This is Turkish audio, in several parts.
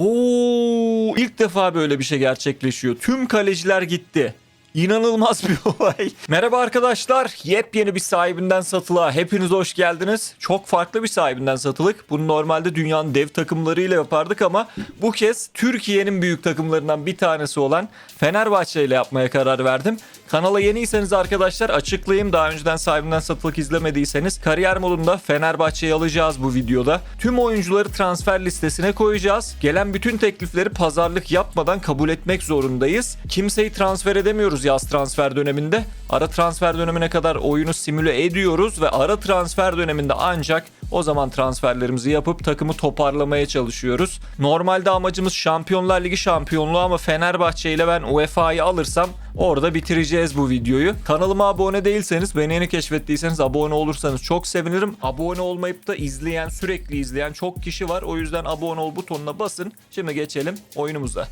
Oo, ilk defa böyle bir şey gerçekleşiyor. Tüm kaleciler gitti. İnanılmaz bir olay. Merhaba arkadaşlar. Yepyeni bir sahibinden satılığa hepiniz hoş geldiniz. Çok farklı bir sahibinden satılık. Bunu normalde dünyanın dev takımlarıyla yapardık ama bu kez Türkiye'nin büyük takımlarından bir tanesi olan Fenerbahçe ile yapmaya karar verdim. Kanala yeniyseniz arkadaşlar açıklayayım. Daha önceden sahibinden satılık izlemediyseniz kariyer modunda Fenerbahçe'yi alacağız bu videoda. Tüm oyuncuları transfer listesine koyacağız. Gelen bütün teklifleri pazarlık yapmadan kabul etmek zorundayız. Kimseyi transfer edemiyoruz yaz transfer döneminde. Ara transfer dönemine kadar oyunu simüle ediyoruz ve ara transfer döneminde ancak o zaman transferlerimizi yapıp takımı toparlamaya çalışıyoruz. Normalde amacımız Şampiyonlar Ligi şampiyonluğu ama Fenerbahçe ile ben UEFA'yı alırsam orada bitireceğiz bu videoyu. Kanalıma abone değilseniz, beni yeni keşfettiyseniz abone olursanız çok sevinirim. Abone olmayıp da izleyen, sürekli izleyen çok kişi var. O yüzden abone ol butonuna basın. Şimdi geçelim oyunumuza.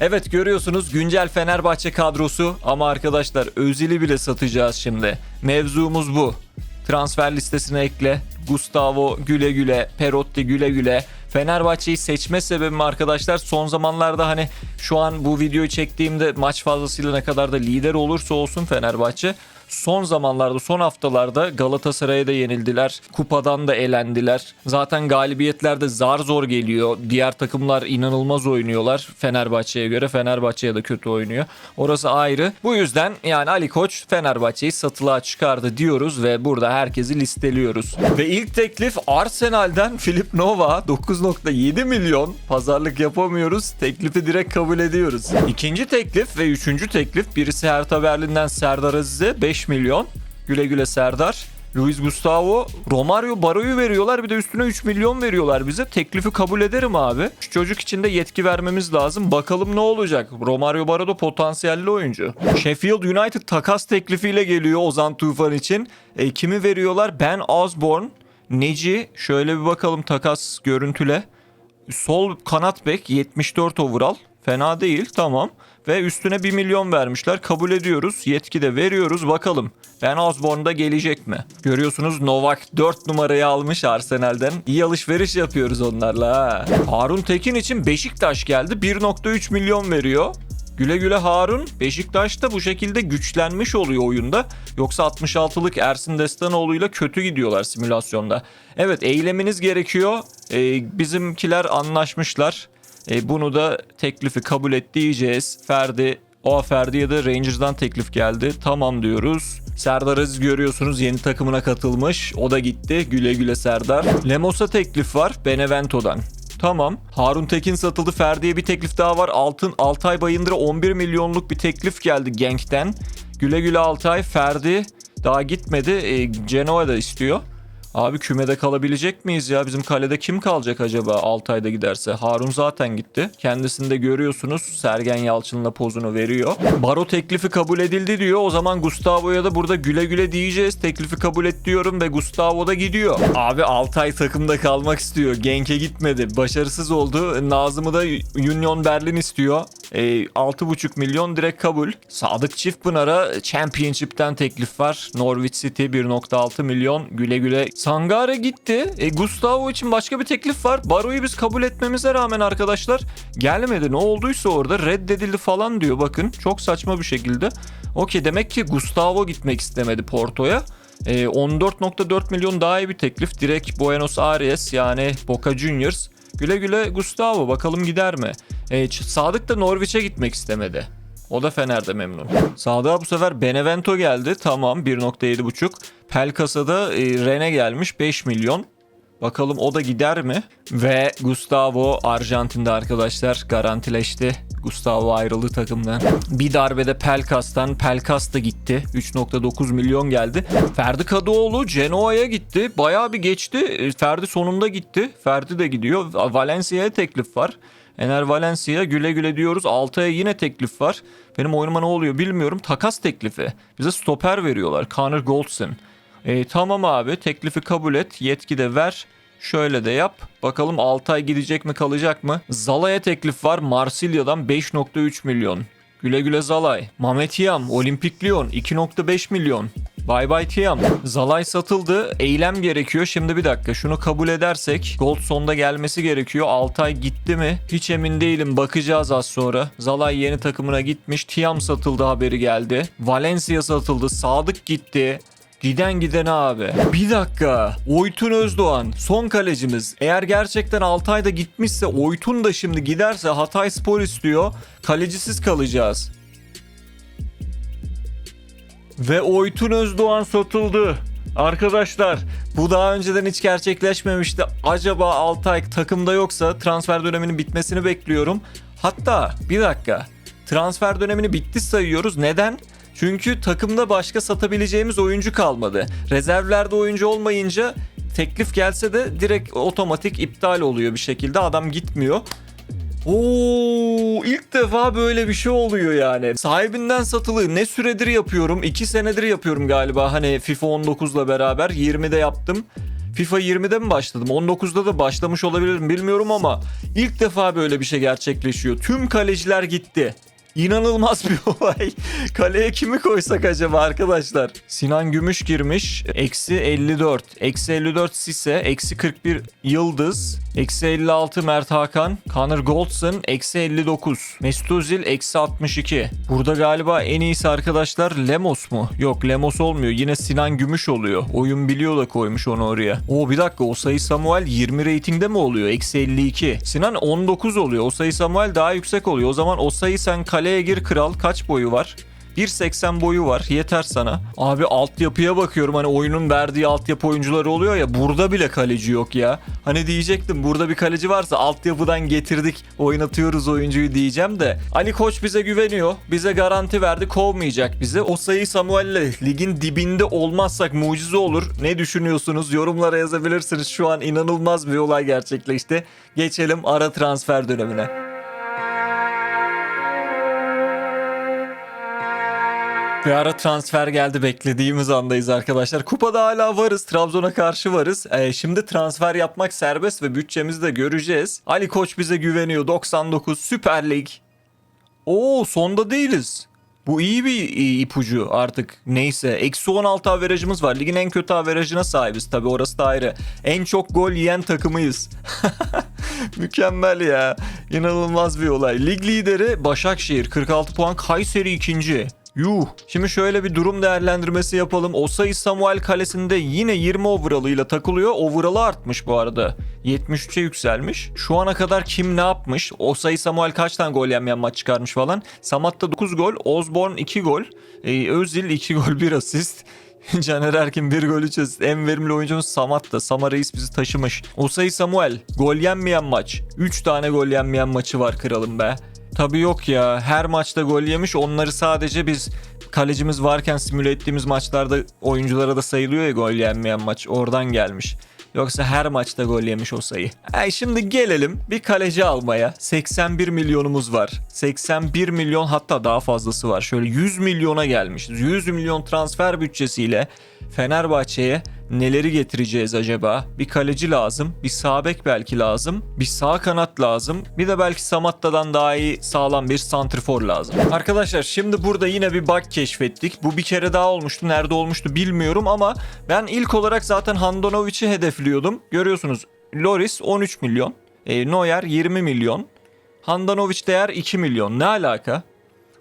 Evet görüyorsunuz güncel Fenerbahçe kadrosu ama arkadaşlar Özil'i bile satacağız şimdi. Mevzumuz bu. Transfer listesine ekle. Gustavo güle güle, Perotti güle güle. Fenerbahçe'yi seçme sebebim arkadaşlar son zamanlarda hani şu an bu videoyu çektiğimde maç fazlasıyla ne kadar da lider olursa olsun Fenerbahçe son zamanlarda son haftalarda Galatasaray'a da yenildiler. Kupadan da elendiler. Zaten galibiyetler de zar zor geliyor. Diğer takımlar inanılmaz oynuyorlar Fenerbahçe'ye göre. Fenerbahçe'ye de kötü oynuyor. Orası ayrı. Bu yüzden yani Ali Koç Fenerbahçe'yi satılığa çıkardı diyoruz ve burada herkesi listeliyoruz. Ve ilk teklif Arsenal'den Filip Nova 9.7 milyon pazarlık yapamıyoruz. Teklifi direkt kabul ediyoruz. İkinci teklif ve üçüncü teklif birisi Hertha Berlin'den Serdar Aziz'e 5 milyon. Güle güle Serdar. Luis Gustavo, Romario Baro'yu veriyorlar bir de üstüne 3 milyon veriyorlar bize. Teklifi kabul ederim abi. Şu çocuk için de yetki vermemiz lazım. Bakalım ne olacak. Romario Baro da potansiyelli oyuncu. Sheffield United takas teklifiyle geliyor Ozan Tufan için. E, kimi veriyorlar? Ben Osborne, Neci. Şöyle bir bakalım takas görüntüle. Sol kanat bek 74 overall. Fena değil tamam. Ve üstüne 1 milyon vermişler. Kabul ediyoruz. Yetki de veriyoruz. Bakalım. Ben Osborne'da gelecek mi? Görüyorsunuz Novak 4 numarayı almış Arsenal'den. İyi alışveriş yapıyoruz onlarla ha. Harun Tekin için Beşiktaş geldi. 1.3 milyon veriyor. Güle güle Harun. Beşiktaş da bu şekilde güçlenmiş oluyor oyunda. Yoksa 66'lık Ersin Destanoğlu'yla kötü gidiyorlar simülasyonda. Evet eyleminiz gerekiyor. Ee, bizimkiler anlaşmışlar. E, bunu da teklifi kabul et. Ferdi o Ferdi'ye de Rangers'dan teklif geldi. Tamam diyoruz. Serdar Aziz görüyorsunuz yeni takımına katılmış. O da gitti. Güle güle Serdar. Lemos'a teklif var Benevento'dan. Tamam. Harun Tekin satıldı. Ferdi'ye bir teklif daha var. Altın Altay Bayındır'a 11 milyonluk bir teklif geldi Genk'ten. Güle güle Altay. Ferdi daha gitmedi. E, Genoa da istiyor. Abi kümede kalabilecek miyiz ya? Bizim kalede kim kalacak acaba 6 ayda giderse? Harun zaten gitti. Kendisini de görüyorsunuz. Sergen Yalçın'la pozunu veriyor. Baro teklifi kabul edildi diyor. O zaman Gustavo'ya da burada güle güle diyeceğiz. Teklifi kabul et diyorum ve Gustavo da gidiyor. Abi Altay takımda kalmak istiyor. Genk'e gitmedi. Başarısız oldu. Nazım'ı da Union Berlin istiyor. E, 6,5 milyon direkt kabul. Sadık Çiftpınar'a Championship'ten teklif var. Norwich City 1.6 milyon. Güle güle. Sangare gitti. E, Gustavo için başka bir teklif var. Baro'yu biz kabul etmemize rağmen arkadaşlar gelmedi. Ne olduysa orada reddedildi falan diyor. Bakın çok saçma bir şekilde. Okey demek ki Gustavo gitmek istemedi Porto'ya. E, 14.4 milyon daha iyi bir teklif. Direkt Buenos Aires yani Boca Juniors. Güle güle Gustavo bakalım gider mi? E, Sadık da Norwich'e gitmek istemedi. O da Fener'de memnun. Sadık'a bu sefer Benevento geldi. Tamam 1.7.5. Pelkas'a da e, Rene gelmiş 5 milyon. Bakalım o da gider mi? Ve Gustavo Arjantin'de arkadaşlar garantileşti. Gustavo ayrıldı takımdan. Bir darbede Pelkas'tan Pelkas da gitti. 3.9 milyon geldi. Ferdi Kadıoğlu Genoa'ya gitti. Bayağı bir geçti. E, Ferdi sonunda gitti. Ferdi de gidiyor. Valencia'ya teklif var. Ener Valencia güle güle diyoruz. Altay'a yine teklif var. Benim oyunuma ne oluyor bilmiyorum. Takas teklifi. Bize stoper veriyorlar. Connor Goldson. E, tamam abi teklifi kabul et. Yetki de ver. Şöyle de yap. Bakalım Altay gidecek mi kalacak mı? Zala'ya teklif var. Marsilya'dan 5.3 milyon. Güle güle Zalay. Mamet Yam, Olimpik Lyon 2.5 milyon. Bye bye Tiam. Zalay satıldı. Eylem gerekiyor. Şimdi bir dakika şunu kabul edersek Gold sonda gelmesi gerekiyor. Altay gitti mi? Hiç emin değilim. Bakacağız az sonra. Zalay yeni takımına gitmiş. Tiam satıldı haberi geldi. Valencia satıldı. Sadık gitti. Giden giden abi. Bir dakika. Oytun Özdoğan son kalecimiz. Eğer gerçekten Altay'da gitmişse Oytun da şimdi giderse Hatay Spor istiyor. Kalecisiz kalacağız. Ve Oytun Özdoğan satıldı. Arkadaşlar bu daha önceden hiç gerçekleşmemişti. Acaba Altay takımda yoksa transfer döneminin bitmesini bekliyorum. Hatta bir dakika. Transfer dönemini bitti sayıyoruz. Neden? Çünkü takımda başka satabileceğimiz oyuncu kalmadı. Rezervlerde oyuncu olmayınca teklif gelse de direkt otomatik iptal oluyor bir şekilde. Adam gitmiyor. Oo, ilk defa böyle bir şey oluyor yani. Sahibinden satılı ne süredir yapıyorum? 2 senedir yapıyorum galiba. Hani FIFA 19'la beraber 20'de yaptım. FIFA 20'de mi başladım? 19'da da başlamış olabilirim bilmiyorum ama ilk defa böyle bir şey gerçekleşiyor. Tüm kaleciler gitti. İnanılmaz bir olay. Kaleye kimi koysak acaba arkadaşlar? Sinan Gümüş girmiş. Eksi 54. Eksi 54 Sise. Eksi 41 Yıldız. Eksi 56 Mert Hakan. Connor Goldson. Eksi 59. Mesut Özil. Eksi 62. Burada galiba en iyisi arkadaşlar Lemos mu? Yok Lemos olmuyor. Yine Sinan Gümüş oluyor. Oyun biliyor da koymuş onu oraya. Oo bir dakika o sayı Samuel 20 reytingde mi oluyor? Eksi 52. Sinan 19 oluyor. O sayı Samuel daha yüksek oluyor. O zaman o sayı sen kaleye gir kral. Kaç boyu var? 1.80 boyu var. Yeter sana. Abi altyapıya bakıyorum. Hani oyunun verdiği altyapı oyuncuları oluyor ya. Burada bile kaleci yok ya. Hani diyecektim burada bir kaleci varsa altyapıdan getirdik. Oynatıyoruz oyuncuyu diyeceğim de. Ali Koç bize güveniyor. Bize garanti verdi. Kovmayacak bizi. O sayı Samuel'le ligin dibinde olmazsak mucize olur. Ne düşünüyorsunuz? Yorumlara yazabilirsiniz. Şu an inanılmaz bir olay gerçekleşti. Geçelim ara transfer dönemine. Bir ara transfer geldi beklediğimiz andayız arkadaşlar. Kupada hala varız. Trabzon'a karşı varız. Ee, şimdi transfer yapmak serbest ve bütçemizi de göreceğiz. Ali Koç bize güveniyor. 99 Süper Lig. Oo sonda değiliz. Bu iyi bir iyi ipucu artık neyse. Eksi 16 averajımız var. Ligin en kötü averajına sahibiz. Tabi orası da ayrı. En çok gol yiyen takımıyız. Mükemmel ya. İnanılmaz bir olay. Lig lideri Başakşehir 46 puan. Kayseri ikinci. Yuh. Şimdi şöyle bir durum değerlendirmesi yapalım. Osayi Samuel kalesinde yine 20 overall'ıyla takılıyor. Overall'ı artmış bu arada. 73'e yükselmiş. Şu ana kadar kim ne yapmış? Osayi Samuel kaç tane gol yemeyen maç çıkarmış falan. Samat'ta 9 gol. Osborne 2 gol. Ee, Özil 2 gol 1 asist. Caner Erkin 1 gol 3 asist. En verimli oyuncumuz Samat'ta. Sama Reis bizi taşımış. Osayi Samuel gol yenmeyen maç. 3 tane gol yenmeyen maçı var kralım be. Tabii yok ya. Her maçta gol yemiş. Onları sadece biz kalecimiz varken simüle ettiğimiz maçlarda oyunculara da sayılıyor ya gol yenmeyen maç. Oradan gelmiş. Yoksa her maçta gol yemiş o sayı. Ay şimdi gelelim bir kaleci almaya. 81 milyonumuz var. 81 milyon hatta daha fazlası var. Şöyle 100 milyona gelmiş. 100 milyon transfer bütçesiyle Fenerbahçe'ye neleri getireceğiz acaba? Bir kaleci lazım, bir sağ bek belki lazım, bir sağ kanat lazım, bir de belki Samatta'dan daha iyi sağlam bir santrfor lazım. Arkadaşlar şimdi burada yine bir bug keşfettik. Bu bir kere daha olmuştu. Nerede olmuştu bilmiyorum ama ben ilk olarak zaten Handanovic'i hedefliyordum. Görüyorsunuz Loris 13 milyon, e, Neuer 20 milyon, Handanovic değer 2 milyon. Ne alaka?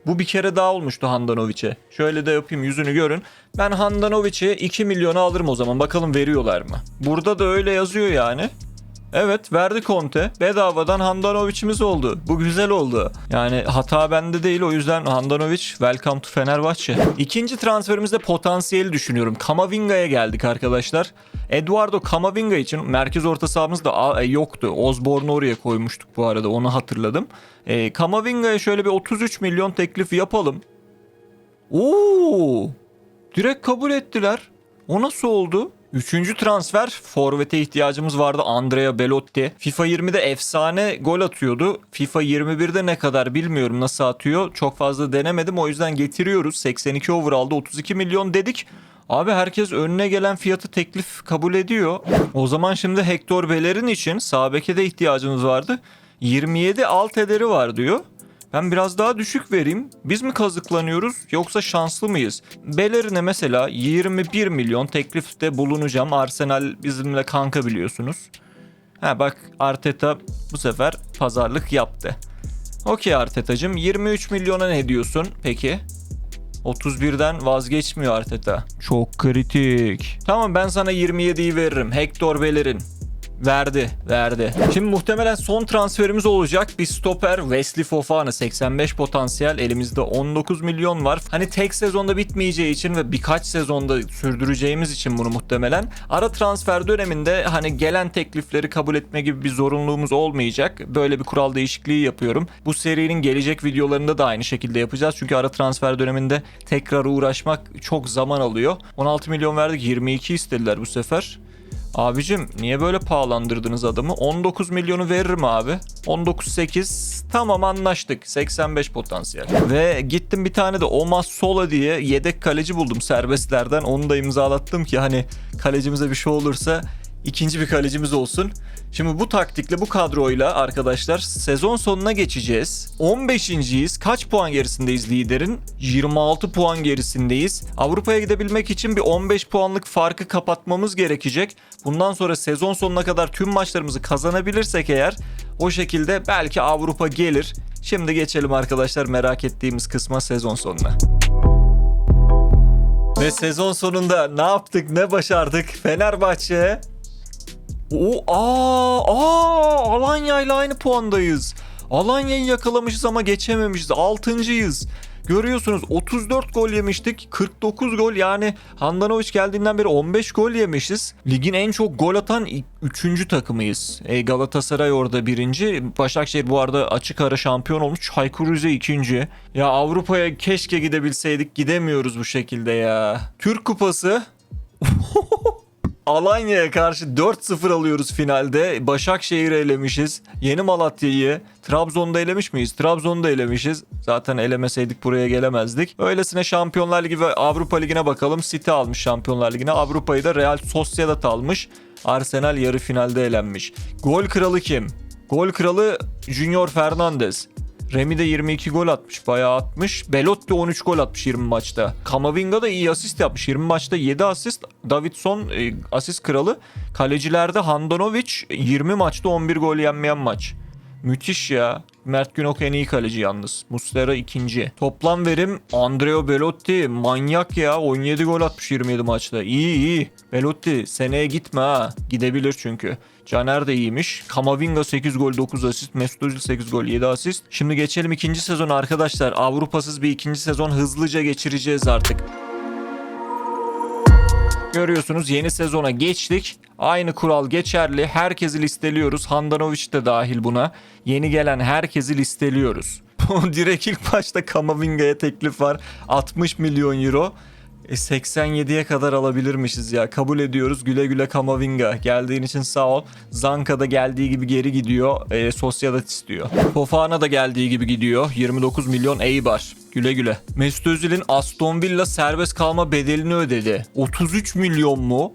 Bu bir kere daha olmuştu Handanovic'e. Şöyle de yapayım yüzünü görün. Ben Handanovic'e 2 milyona alırım o zaman. Bakalım veriyorlar mı? Burada da öyle yazıyor yani. Evet verdi Conte. Bedavadan Handanovic'imiz oldu. Bu güzel oldu. Yani hata bende değil o yüzden Handanovic welcome to Fenerbahçe. İkinci transferimizde potansiyeli düşünüyorum. Kamavinga'ya geldik arkadaşlar. Eduardo Camavinga için merkez orta sahamız da e, yoktu. Osborne'u oraya koymuştuk bu arada onu hatırladım. E, Kamavinga'ya şöyle bir 33 milyon teklif yapalım. Oo! Direkt kabul ettiler. O nasıl oldu? Üçüncü transfer forvete ihtiyacımız vardı Andrea Belotti. FIFA 20'de efsane gol atıyordu. FIFA 21'de ne kadar bilmiyorum nasıl atıyor. Çok fazla denemedim o yüzden getiriyoruz. 82 overall'da 32 milyon dedik. Abi herkes önüne gelen fiyatı teklif kabul ediyor. O zaman şimdi Hector Bellerin için sağ beke de ihtiyacımız vardı. 27 alt ederi var diyor. Ben biraz daha düşük vereyim. Biz mi kazıklanıyoruz yoksa şanslı mıyız? Bellerine mesela 21 milyon teklifte bulunacağım. Arsenal bizimle kanka biliyorsunuz. Ha bak Arteta bu sefer pazarlık yaptı. Okey Arteta'cım 23 milyona ne diyorsun peki? 31'den vazgeçmiyor Arteta. Çok kritik. Tamam ben sana 27'yi veririm. Hector Bellerin. Verdi, verdi. Şimdi muhtemelen son transferimiz olacak. Bir stoper Wesley Fofana 85 potansiyel. Elimizde 19 milyon var. Hani tek sezonda bitmeyeceği için ve birkaç sezonda sürdüreceğimiz için bunu muhtemelen ara transfer döneminde hani gelen teklifleri kabul etme gibi bir zorunluluğumuz olmayacak. Böyle bir kural değişikliği yapıyorum. Bu serinin gelecek videolarında da aynı şekilde yapacağız. Çünkü ara transfer döneminde tekrar uğraşmak çok zaman alıyor. 16 milyon verdik 22 istediler bu sefer. Abicim niye böyle pahalandırdınız adamı? 19 milyonu veririm abi. 19.8 tamam anlaştık. 85 potansiyel. Ve gittim bir tane de Omas Sola diye yedek kaleci buldum serbestlerden. Onu da imzalattım ki hani kalecimize bir şey olursa ikinci bir kalecimiz olsun. Şimdi bu taktikle bu kadroyla arkadaşlar sezon sonuna geçeceğiz. 15.yiz. Kaç puan gerisindeyiz liderin? 26 puan gerisindeyiz. Avrupa'ya gidebilmek için bir 15 puanlık farkı kapatmamız gerekecek. Bundan sonra sezon sonuna kadar tüm maçlarımızı kazanabilirsek eğer o şekilde belki Avrupa gelir. Şimdi geçelim arkadaşlar merak ettiğimiz kısma sezon sonuna. Ve sezon sonunda ne yaptık ne başardık Fenerbahçe o aa aa Alanya ile aynı puandayız. Alanya'yı yakalamışız ama geçememişiz. Altıncıyız. Görüyorsunuz 34 gol yemiştik. 49 gol yani Handanovic geldiğinden beri 15 gol yemişiz. Ligin en çok gol atan 3. takımıyız. E, Galatasaray orada birinci. Başakşehir bu arada açık ara şampiyon olmuş. Çaykur Rize ikinci. Ya Avrupa'ya keşke gidebilseydik. Gidemiyoruz bu şekilde ya. Türk Kupası Alanya'ya karşı 4-0 alıyoruz finalde. Başakşehir'i elemişiz. Yeni Malatya'yı Trabzon'da elemiş miyiz? Trabzon'da elemişiz. Zaten elemeseydik buraya gelemezdik. Öylesine Şampiyonlar Ligi ve Avrupa Ligi'ne bakalım. City almış Şampiyonlar Ligi'ne. Avrupa'yı da Real Sociedad almış. Arsenal yarı finalde elenmiş. Gol kralı kim? Gol kralı Junior Fernandez. Remy de 22 gol atmış. Bayağı atmış. Belotti 13 gol atmış 20 maçta. Kamavinga da iyi asist yapmış. 20 maçta 7 asist. Davidson e, asist kralı. Kalecilerde Handanovic 20 maçta 11 gol yenmeyen maç. Müthiş ya. Mert Günok en iyi kaleci yalnız. Muslera ikinci. Toplam verim Andrea Belotti manyak ya. 17 gol atmış 27 maçta. İyi iyi. Belotti seneye gitme ha. Gidebilir çünkü. Caner de iyiymiş. Kamavinga 8 gol 9 asist. Mesut Özil 8 gol 7 asist. Şimdi geçelim ikinci sezon arkadaşlar. Avrupasız bir ikinci sezon hızlıca geçireceğiz artık. Görüyorsunuz yeni sezona geçtik. Aynı kural geçerli. Herkesi listeliyoruz. Handanovic de dahil buna. Yeni gelen herkesi listeliyoruz. Direkt ilk başta Kamavinga'ya teklif var. 60 milyon euro. E 87'ye kadar alabilirmişiz ya. Kabul ediyoruz. Güle güle Kamavinga. Geldiğin için sağ ol. Zanka da geldiği gibi geri gidiyor. E, Sociedad istiyor. Fofana da geldiği gibi gidiyor. 29 milyon Eibar. Güle güle. Mesut Özil'in Aston Villa serbest kalma bedelini ödedi. 33 milyon mu?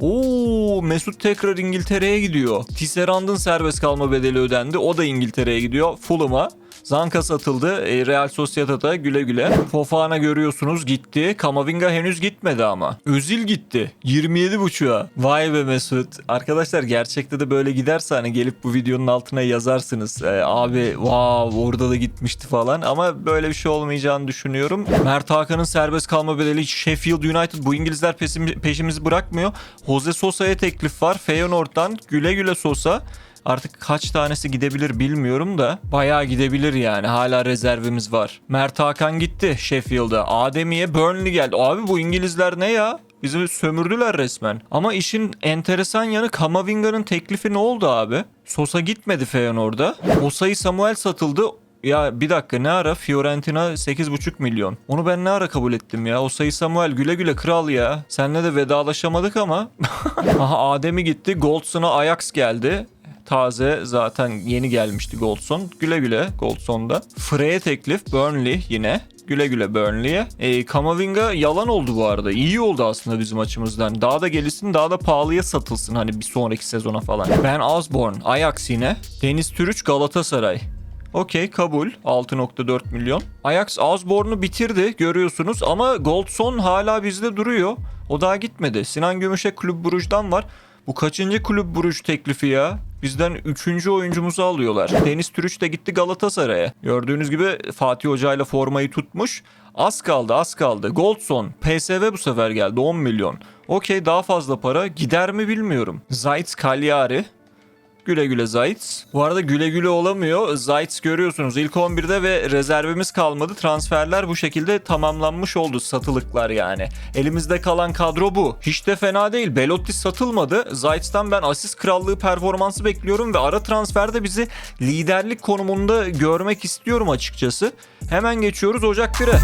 Oo Mesut tekrar İngiltere'ye gidiyor. Tisserand'ın serbest kalma bedeli ödendi. O da İngiltere'ye gidiyor. Fulham'a. Zanka satıldı. E, Real Sociedad'a güle güle. Fofana görüyorsunuz gitti. Kamavinga henüz gitmedi ama. Özil gitti. 27.5'a. Vay be Mesut. Arkadaşlar gerçekte de böyle giderse hani gelip bu videonun altına yazarsınız. E, abi wow orada da gitmişti falan. Ama böyle bir şey olmayacağını düşünüyorum. Mert Hakan'ın serbest kalma bedeli Sheffield United bu İngilizler peşim- peşimizi bırakmıyor. Jose Sosa'ya teklif var. Feyenoord'dan güle güle Sosa. Artık kaç tanesi gidebilir bilmiyorum da bayağı gidebilir yani. Hala rezervimiz var. Mert Hakan gitti Sheffield'a. Ademi'ye Burnley geldi. Abi bu İngilizler ne ya? Bizi sömürdüler resmen. Ama işin enteresan yanı Kamavinga'nın teklifi ne oldu abi? Sosa gitmedi Feyenoord'a. Osayi Samuel satıldı. Ya bir dakika ne ara Fiorentina 8,5 milyon. Onu ben ne ara kabul ettim ya. Osayi Samuel güle güle kral ya. Seninle de vedalaşamadık ama. Aha Adem'i gitti. Goldson'a Ajax geldi taze zaten yeni gelmişti Goldson. Güle güle Goldson'da. Frey'e teklif Burnley yine. Güle güle Burnley'e. E, Kamavinga yalan oldu bu arada. İyi oldu aslında bizim açımızdan. Daha da gelişsin daha da pahalıya satılsın hani bir sonraki sezona falan. Ben Osborne Ajax yine. Deniz Türüç Galatasaray. Okey kabul 6.4 milyon. Ajax Osborne'u bitirdi görüyorsunuz ama Goldson hala bizde duruyor. O daha gitmedi. Sinan Gümüş'e Kulüp Brugge'dan var. Bu kaçıncı Kulüp Brugge teklifi ya? Bizden üçüncü oyuncumuzu alıyorlar. Deniz Türüç de gitti Galatasaray'a. Gördüğünüz gibi Fatih Hoca ile formayı tutmuş. Az kaldı az kaldı. Goldson PSV bu sefer geldi 10 milyon. Okey daha fazla para gider mi bilmiyorum. Zayt Cagliari Güle güle Zayt. Bu arada güle güle olamıyor. Zayt görüyorsunuz ilk 11'de ve rezervimiz kalmadı. Transferler bu şekilde tamamlanmış oldu satılıklar yani. Elimizde kalan kadro bu. Hiç de fena değil. Belotti satılmadı. Zayt'tan ben asist krallığı performansı bekliyorum ve ara transferde bizi liderlik konumunda görmek istiyorum açıkçası. Hemen geçiyoruz Ocak 1'e.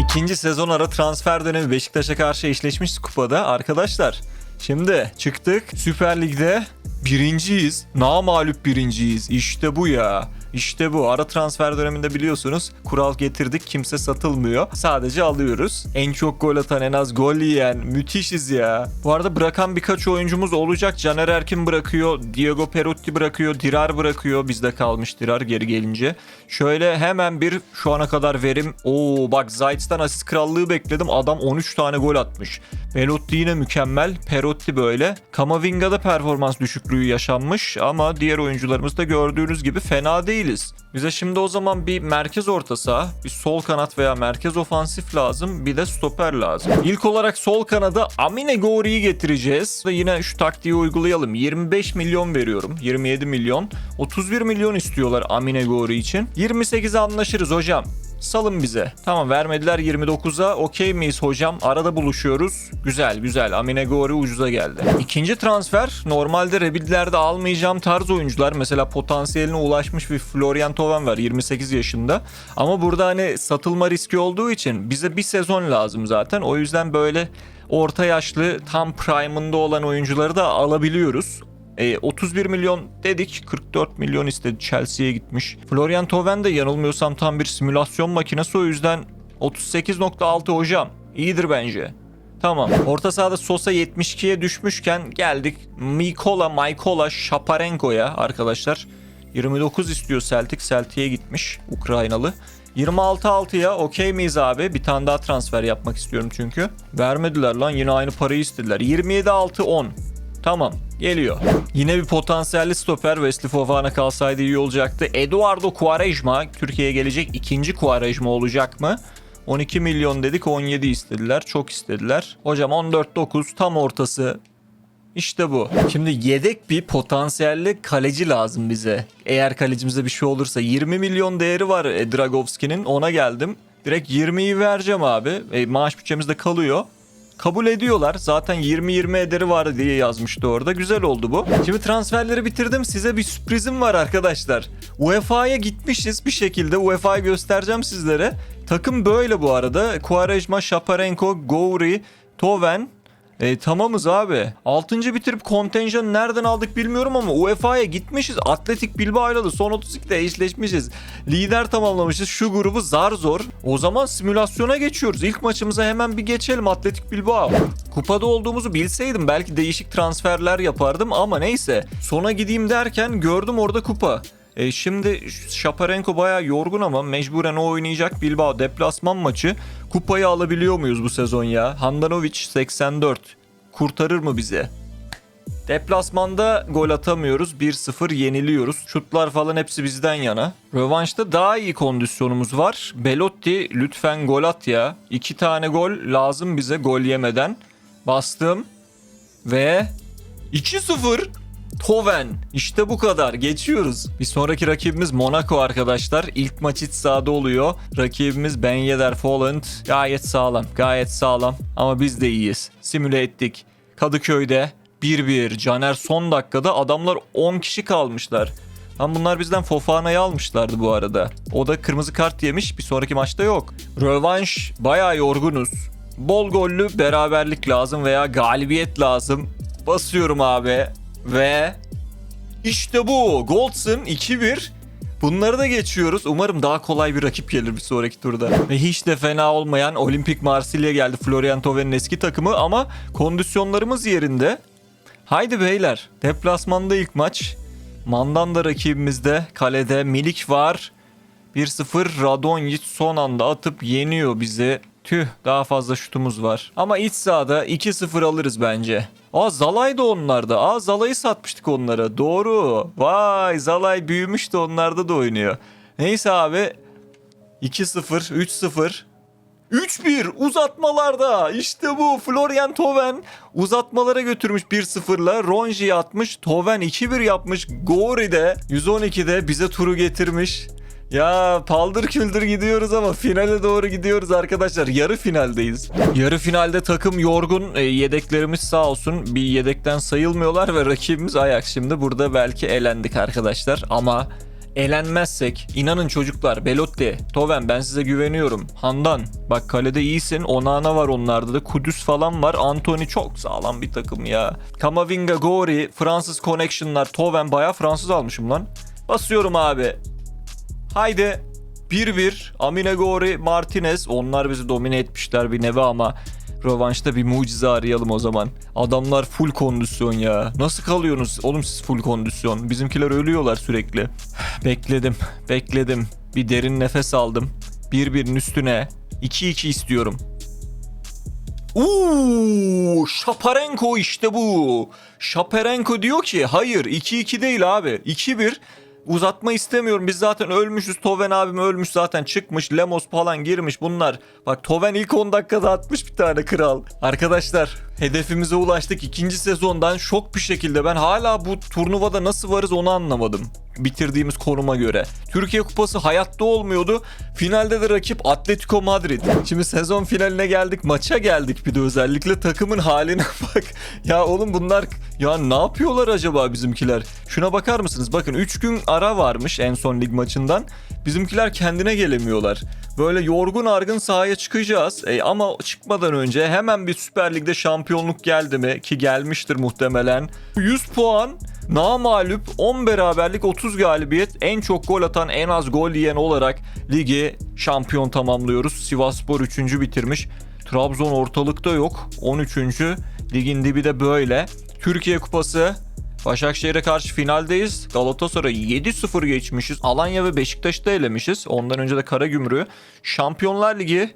İkinci sezon ara transfer dönemi Beşiktaş'a karşı eşleşmiş kupada arkadaşlar. Şimdi çıktık Süper Lig'de birinciyiz. Namalup birinciyiz. İşte bu ya. İşte bu. Ara transfer döneminde biliyorsunuz kural getirdik. Kimse satılmıyor. Sadece alıyoruz. En çok gol atan en az gol yiyen. Müthişiz ya. Bu arada bırakan birkaç oyuncumuz olacak. Caner Erkin bırakıyor. Diego Perotti bırakıyor. Dirar bırakıyor. Bizde kalmış Dirar geri gelince. Şöyle hemen bir şu ana kadar verim. Oo bak Zayt'tan asist krallığı bekledim. Adam 13 tane gol atmış. Perotti yine mükemmel. Perotti böyle. Kamavinga'da performans düşüklüğü yaşanmış ama diğer oyuncularımız da gördüğünüz gibi fena değiliz. Bize şimdi o zaman bir merkez orta saha, bir sol kanat veya merkez ofansif lazım, bir de stoper lazım. İlk olarak sol kanada Amine Gori'yi getireceğiz ve yine şu taktiği uygulayalım. 25 milyon veriyorum, 27 milyon. 31 milyon istiyorlar Amine Gori için. 28'e anlaşırız hocam. Salın bize. Tamam vermediler 29'a. Okey miyiz hocam? Arada buluşuyoruz. Güzel güzel. Amine Gori ucuza geldi. İkinci transfer. Normalde Rebidlerde almayacağım tarz oyuncular. Mesela potansiyeline ulaşmış bir Florian Toven var 28 yaşında. Ama burada hani satılma riski olduğu için bize bir sezon lazım zaten. O yüzden böyle orta yaşlı tam prime'ında olan oyuncuları da alabiliyoruz. E, 31 milyon dedik 44 milyon istedi Chelsea'ye gitmiş. Florian Toven de yanılmıyorsam tam bir simülasyon makinesi o yüzden 38.6 hocam iyidir bence. Tamam. Orta sahada Sosa 72'ye düşmüşken geldik Mikola Mikola Shaparenko'ya arkadaşlar. 29 istiyor Celtic. Celtic'e gitmiş Ukraynalı. 26-6'ya okey miyiz abi? Bir tane daha transfer yapmak istiyorum çünkü. Vermediler lan yine aynı parayı istediler. 27-6-10. Tamam geliyor. Yine bir potansiyelli stoper Wesley Fofana kalsaydı iyi olacaktı. Eduardo Quaresma Türkiye'ye gelecek ikinci Quaresma olacak mı? 12 milyon dedik 17 istediler. Çok istediler. Hocam 14-9 tam ortası. İşte bu. Şimdi yedek bir potansiyelli kaleci lazım bize. Eğer kalecimize bir şey olursa 20 milyon değeri var e, Dragovski'nin ona geldim. Direkt 20'yi vereceğim abi. E, maaş bütçemizde kalıyor. Kabul ediyorlar. Zaten 20-20 ederi var diye yazmıştı orada. Güzel oldu bu. Şimdi transferleri bitirdim. Size bir sürprizim var arkadaşlar. UEFA'ya gitmişiz bir şekilde. UEFA'yı göstereceğim sizlere. Takım böyle bu arada. Quaresma, Shaparenko, Gowri, Toven, e, tamamız abi. 6. bitirip kontenjanı nereden aldık bilmiyorum ama UEFA'ya gitmişiz. Atletik Bilbao'yla da son 32'de eşleşmişiz. Lider tamamlamışız. Şu grubu zar zor. O zaman simülasyona geçiyoruz. İlk maçımıza hemen bir geçelim Atletik Bilbao. Kupada olduğumuzu bilseydim belki değişik transferler yapardım ama neyse. Sona gideyim derken gördüm orada kupa. E şimdi Shaparenko bayağı yorgun ama mecburen o oynayacak Bilbao deplasman maçı. Kupayı alabiliyor muyuz bu sezon ya? Handanovic 84. Kurtarır mı bize? Deplasmanda gol atamıyoruz. 1-0 yeniliyoruz. Şutlar falan hepsi bizden yana. Rövanşta daha iyi kondisyonumuz var. Belotti lütfen gol at ya. İki tane gol lazım bize gol yemeden. Bastım. Ve 2-0. Toven. İşte bu kadar. Geçiyoruz. Bir sonraki rakibimiz Monaco arkadaşlar. İlk maç iç sahada oluyor. Rakibimiz Ben Yedder Folland. Gayet sağlam. Gayet sağlam. Ama biz de iyiyiz. Simüle ettik. Kadıköy'de 1-1. Caner son dakikada adamlar 10 kişi kalmışlar. Lan bunlar bizden Fofana'yı almışlardı bu arada. O da kırmızı kart yemiş. Bir sonraki maçta yok. Rövanş bayağı yorgunuz. Bol gollü beraberlik lazım veya galibiyet lazım. Basıyorum abi. Ve işte bu. Goldson 2-1. Bunları da geçiyoruz. Umarım daha kolay bir rakip gelir bir sonraki turda. Ve hiç de fena olmayan Olimpik Marsilya geldi. Florian Toven'in eski takımı ama kondisyonlarımız yerinde. Haydi beyler. Deplasmanda ilk maç. Mandanda rakibimizde. Kalede Milik var. 1-0 Radonjic son anda atıp yeniyor bizi. Tüh daha fazla şutumuz var. Ama iç sahada 2-0 alırız bence. Aa Zalay da onlarda. Aa Zalay'ı satmıştık onlara. Doğru. Vay Zalay büyümüş de onlarda da oynuyor. Neyse abi 2-0, 3-0. 3-1 uzatmalarda işte bu Florian Toven uzatmalara götürmüş 1-0'la Ronji'yi atmış Toven 2-1 yapmış Gori de 112'de bize turu getirmiş ya paldır küldür gidiyoruz ama finale doğru gidiyoruz arkadaşlar. Yarı finaldeyiz. Yarı finalde takım yorgun. E, yedeklerimiz sağ olsun bir yedekten sayılmıyorlar ve rakibimiz Ajax. Şimdi burada belki elendik arkadaşlar ama elenmezsek inanın çocuklar Belotti, Toven ben size güveniyorum. Handan bak kalede iyisin. Onana var onlarda da. Kudüs falan var. Anthony çok sağlam bir takım ya. Kamavinga, Gori, Fransız Connection'lar. Toven baya Fransız almışım lan. Basıyorum abi. Haydi 1-1 Amine Gori Martinez onlar bizi domine etmişler bir nevi ama rövanşta bir mucize arayalım o zaman. Adamlar full kondisyon ya. Nasıl kalıyorsunuz oğlum siz full kondisyon? Bizimkiler ölüyorlar sürekli. Bekledim, bekledim. Bir derin nefes aldım. 1-1'in üstüne 2-2 istiyorum. Uuu, Şaparenko işte bu. Şaparenko diyor ki hayır 2-2 değil abi. 2-1 uzatma istemiyorum. Biz zaten ölmüşüz. Toven abim ölmüş zaten çıkmış. Lemos falan girmiş bunlar. Bak Toven ilk 10 dakikada atmış bir tane kral. Arkadaşlar hedefimize ulaştık. İkinci sezondan şok bir şekilde ben hala bu turnuvada nasıl varız onu anlamadım. Bitirdiğimiz konuma göre. Türkiye Kupası hayatta olmuyordu. Finalde de rakip Atletico Madrid. Şimdi sezon finaline geldik. Maça geldik bir de özellikle takımın haline bak. Ya oğlum bunlar ya ne yapıyorlar acaba bizimkiler? Şuna bakar mısınız? Bakın 3 gün ara varmış en son lig maçından. Bizimkiler kendine gelemiyorlar. Böyle yorgun argın sahaya çıkacağız. E, ama çıkmadan önce hemen bir Süper Lig'de şampiyonluk geldi mi? Ki gelmiştir muhtemelen. 100 puan Namalup 10 beraberlik 30 galibiyet en çok gol atan en az gol yiyen olarak ligi şampiyon tamamlıyoruz. Sivasspor 3. bitirmiş. Trabzon ortalıkta yok. 13. Ligin dibi de böyle. Türkiye Kupası Başakşehir'e karşı finaldeyiz. Galatasaray 7-0 geçmişiz. Alanya ve Beşiktaş'ı da elemişiz. Ondan önce de Karagümrük'ü. Şampiyonlar Ligi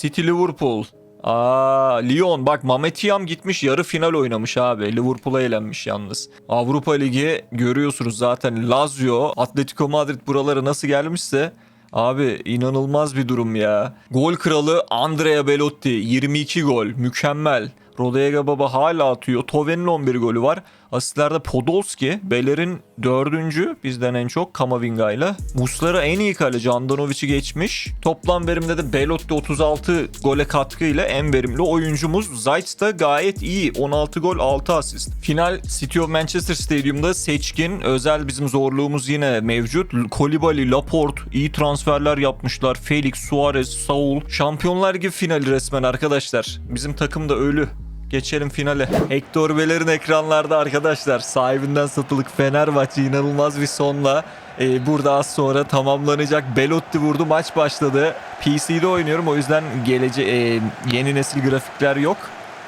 City Liverpool. Aa, Lyon bak Mametiyam gitmiş yarı final oynamış abi. Liverpool'a elenmiş yalnız. Avrupa Ligi görüyorsunuz zaten Lazio, Atletico Madrid buralara nasıl gelmişse Abi inanılmaz bir durum ya. Gol kralı Andrea Belotti 22 gol mükemmel. Rodega Baba hala atıyor. Toven'in 11 golü var. Asistlerde Podolski, Beler'in dördüncü bizden en çok Kamavinga ile. Muslera en iyi kaleci Andanovic'i geçmiş. Toplam verimde de Belotti 36 gole katkıyla en verimli oyuncumuz. Zayt da gayet iyi. 16 gol 6 asist. Final City of Manchester Stadium'da seçkin. Özel bizim zorluğumuz yine mevcut. Kolibali, Laporte iyi transferler yapmışlar. Felix, Suarez, Saul. Şampiyonlar gibi finali resmen arkadaşlar. Bizim takım da ölü. Geçelim finale. Hector Bellerin ekranlarda arkadaşlar. Sahibinden satılık Fenerbahçe inanılmaz bir sonla e, burada az sonra tamamlanacak. Belotti vurdu maç başladı. PC'de oynuyorum o yüzden gelece e, yeni nesil grafikler yok.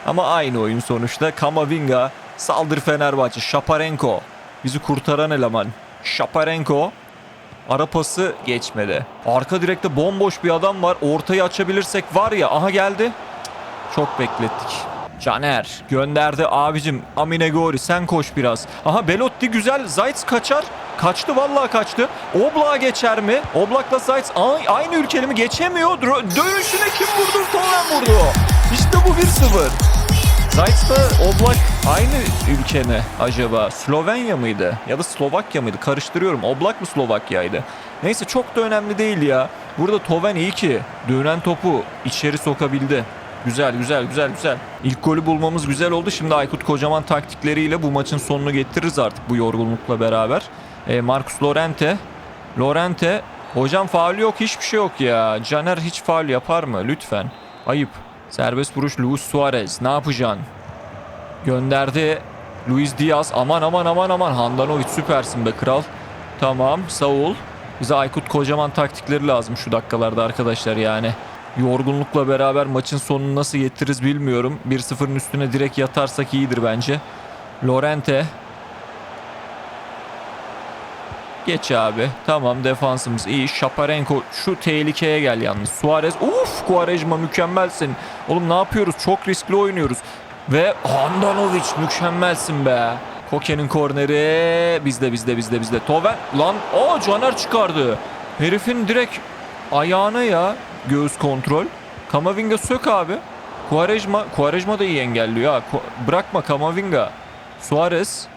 Ama aynı oyun sonuçta. Kamavinga saldır Fenerbahçe. Şaparenko bizi kurtaran eleman. Şaparenko Ara pası geçmedi. Arka direkte bomboş bir adam var. Ortayı açabilirsek var ya. Aha geldi. Çok beklettik. Caner gönderdi abicim Amine Gori sen koş biraz. Aha Belotti güzel Zayt kaçar. Kaçtı vallahi kaçtı. Oblak'a geçer mi? Oblak'la Zayt aynı ülkeli mi? Geçemiyor. Dö- Dönüşüne kim vurdu? Toren vurdu. İşte bu 1-0. Zayt'la Oblak aynı ülke mi acaba? Slovenya mıydı? Ya da Slovakya mıydı? Karıştırıyorum. Oblak mı Slovakya'ydı? Neyse çok da önemli değil ya. Burada Toven iyi ki dönen topu içeri sokabildi. Güzel güzel güzel güzel. İlk golü bulmamız güzel oldu. Şimdi Aykut Kocaman taktikleriyle bu maçın sonunu getiririz artık bu yorgunlukla beraber. E, Marcus Lorente. Lorente. Hocam faul yok hiçbir şey yok ya. Caner hiç faul yapar mı? Lütfen. Ayıp. Serbest vuruş Luis Suarez. Ne yapacaksın? Gönderdi. Luis Diaz. Aman aman aman aman. Handanovic süpersin be kral. Tamam. Saul. Bize Aykut Kocaman taktikleri lazım şu dakikalarda arkadaşlar yani. Yorgunlukla beraber maçın sonunu nasıl getiririz bilmiyorum. 1-0'ın üstüne direkt yatarsak iyidir bence. Lorente. Geç abi. Tamam defansımız iyi. Şaparenko şu tehlikeye gel yalnız. Suarez. Uf Quaresma mükemmelsin. Oğlum ne yapıyoruz? Çok riskli oynuyoruz. Ve Handanovic mükemmelsin be. Koke'nin korneri bizde bizde bizde bizde. Toven lan o Caner çıkardı. Herifin direkt ayağına ya göğüs kontrol. Kamavinga sök abi. Quaresma, Quaresma da iyi engelliyor ha. Bırakma Kamavinga. Suarez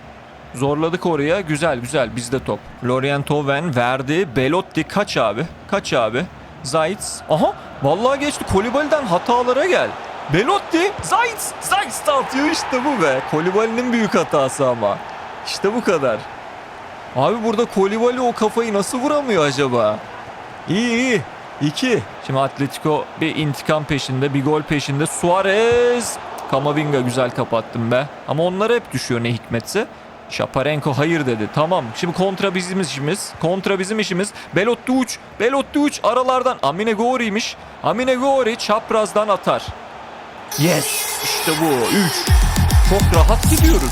Zorladık oraya. Güzel güzel bizde top. Lorient Toven verdi. Belotti kaç abi? Kaç abi? Zayt. Aha vallahi geçti. Kolibali'den hatalara gel. Belotti. Zayt. Zayt atıyor işte bu be. Kolibali'nin büyük hatası ama. İşte bu kadar. Abi burada Kolibali o kafayı nasıl vuramıyor acaba? İyi iyi. 2. Şimdi Atletico bir intikam peşinde, bir gol peşinde. Suarez. Kamavinga güzel kapattım be. Ama onlar hep düşüyor ne hikmetse. Şaparenko hayır dedi. Tamam. Şimdi kontra bizim işimiz. Kontra bizim işimiz. Belotti uç. Belotti uç. Aralardan. Amine Gori'ymiş. Amine Gori çaprazdan atar. Yes. İşte bu. 3. Çok rahat gidiyoruz.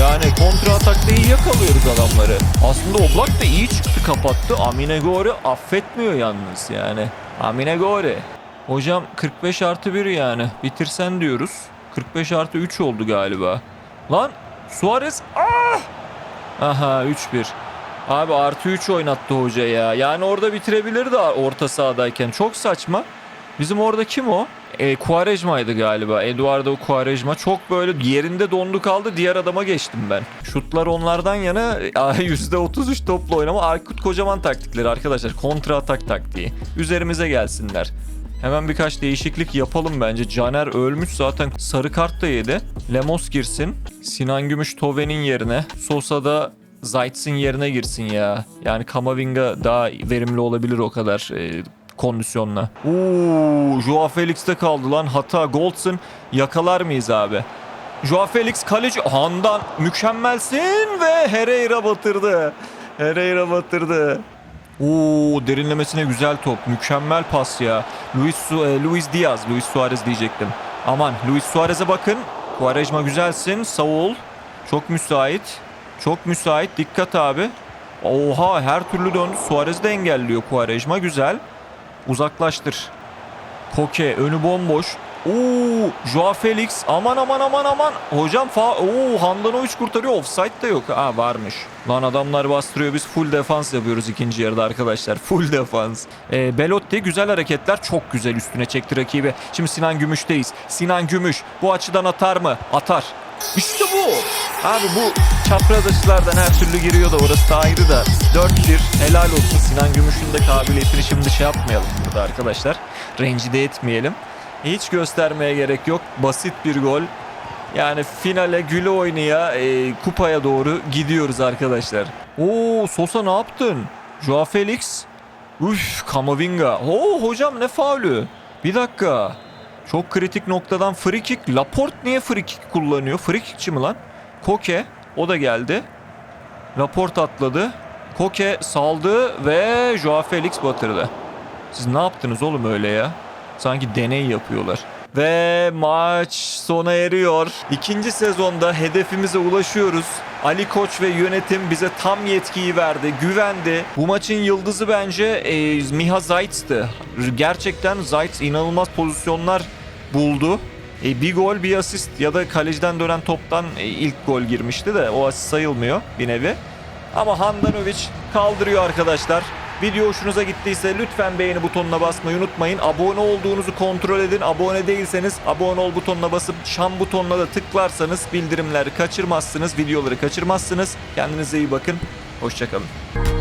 Yani kontra atakta iyi yakalıyoruz adamları. Aslında Oblak da iyi çıktı kapattı. Amine Gori affetmiyor yalnız yani. Amine Gori. Hocam 45 artı 1 yani. Bitirsen diyoruz. 45 artı 3 oldu galiba. Lan Suarez. Ah! Aha 3-1. Abi artı 3 oynattı hoca ya. Yani orada bitirebilirdi orta sahadayken. Çok saçma. Bizim orada kim o? E, Quaresma'ydı galiba. Eduardo Quaresma. Çok böyle yerinde dondu kaldı. Diğer adama geçtim ben. Şutlar onlardan yana %33 topla oynama. Aykut Kocaman taktikleri arkadaşlar. Kontra atak taktiği. Üzerimize gelsinler. Hemen birkaç değişiklik yapalım bence. Caner ölmüş zaten sarı kart da yedi. Lemos girsin. Sinan Gümüş Tove'nin yerine. Sosa da Zayt'sin yerine girsin ya. Yani Kamavinga daha verimli olabilir o kadar e, kondisyonla. Oo, Joao Felix'te kaldı lan. Hata Goldson yakalar mıyız abi? Joao Felix kaleci Handan mükemmelsin ve Herrera batırdı. Herrera batırdı. Oo derinlemesine güzel top. Mükemmel pas ya. Luis, Su- e, Luis Diaz. Luis Suarez diyecektim. Aman Luis Suarez'e bakın. Quaresma güzelsin. Saul. Çok müsait. Çok müsait. Dikkat abi. Oha her türlü döndü. Suarez de engelliyor Quaresma. Güzel. Uzaklaştır. Koke önü bomboş. Oo, Joao Felix aman aman aman aman. Hocam fa Oo, Handanovic kurtarıyor. Offside de yok. Ha varmış. Lan adamlar bastırıyor. Biz full defans yapıyoruz ikinci yarıda arkadaşlar. Full defans. Ee, Belotti güzel hareketler. Çok güzel üstüne çekti rakibi. Şimdi Sinan Gümüş'teyiz. Sinan Gümüş bu açıdan atar mı? Atar. İşte bu. Abi bu çapraz açılardan her türlü giriyor da orası da ayrı da. 4-1 helal olsun Sinan Gümüş'ün de kabiliyetini şimdi şey yapmayalım burada arkadaşlar. Rencide etmeyelim. Hiç göstermeye gerek yok. Basit bir gol. Yani finale güle oynaya e, kupaya doğru gidiyoruz arkadaşlar. Oo Sosa ne yaptın? Joao Felix. Üf Kamavinga. Oo hocam ne faulü? Bir dakika. Çok kritik noktadan free kick. Laporte niye free kick kullanıyor? Free kickçi mi lan? Koke o da geldi. Laporte atladı. Koke saldı ve Joao Felix batırdı. Siz ne yaptınız oğlum öyle ya? Sanki deney yapıyorlar. Ve maç sona eriyor. İkinci sezonda hedefimize ulaşıyoruz. Ali Koç ve yönetim bize tam yetkiyi verdi, güvendi. Bu maçın yıldızı bence e, Miha Zayt'tı. Gerçekten Zayt inanılmaz pozisyonlar buldu. E, bir gol bir asist ya da kaleciden dönen toptan e, ilk gol girmişti de o asist sayılmıyor bir nevi. Ama Handanovic kaldırıyor arkadaşlar. Video hoşunuza gittiyse lütfen beğeni butonuna basmayı unutmayın. Abone olduğunuzu kontrol edin. Abone değilseniz abone ol butonuna basıp şam butonuna da tıklarsanız bildirimleri kaçırmazsınız. Videoları kaçırmazsınız. Kendinize iyi bakın. Hoşçakalın.